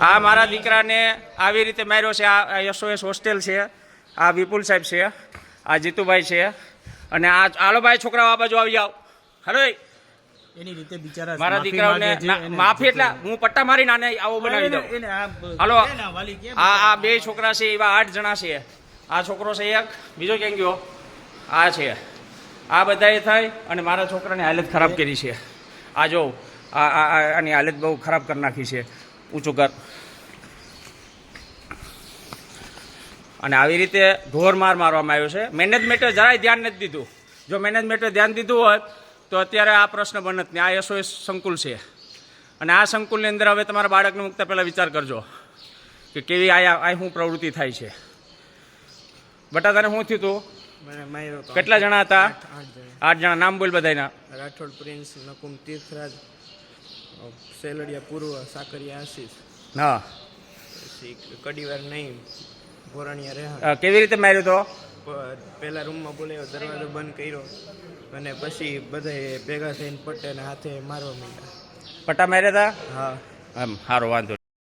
આ મારા દીકરાને આવી રીતે માર્યો છે. આ એસઓએસ હોસ્ટેલ છે. આ વિપુલ સાહેબ છે. આ જીતુભાઈ છે. અને આ આલોભાઈ છોકરાઓ આ બાજુ આવી જાઓ. હલો એની રીતે બિચારા મારા દીકરાઓને માફી એટલે હું પટ્ટા મારી નાને આવો બનાવી દઉં. હાલો. આ આ બે છોકરા છે એવા આઠ જણા છે. આ છોકરો છે એક. બીજો કેમ ગયો? આ છે. આ બધાએ થઈ અને મારા છોકરાની હાલત ખરાબ કરી છે. આ જો આ- આની હાલત બહુ ખરાબ કરી નાખી છે. ઊંચું કર અને આવી રીતે ઢોર માર મારવામાં આવ્યો છે. મેનેજમેન્ટે જરાય ધ્યાન નથી દીધું. જો મેનેજમેન્ટે ધ્યાન દીધું હોત તો અત્યારે આ પ્રશ્ન બનત નહીં. આ એસઓએસ સંકુલ છે. અને આ સંકુલની અંદર હવે તમારા બાળકને મૂકતા પહેલાં વિચાર કરજો કે કેવી આયા આ શું પ્રવૃત્તિ થાય છે. બટા તને શું થયું તું મને માર્યો તો કેટલા જણા હતા? આઠ જણા. નામ બોલ બધાના રાઠોડ પ્રિન્સ નકુમ તીર્થરાજ સેલડિયા પૂર્વ સાકરિયા આશીષ. હા. પછી કડીવાર નહીં ભોરણિયા રેહાણ. અ, કેવી રીતે માર્યો તો? પહેલા રૂમમાં બોલ્યો દરવાજો બંધ કર્યો અને પછી બધા ભેગા થઈને પટ્ટાને હાથે મારવા માંડ્યા. પટ્ટા માર્યા હતા હા. એમ સારો વાંધો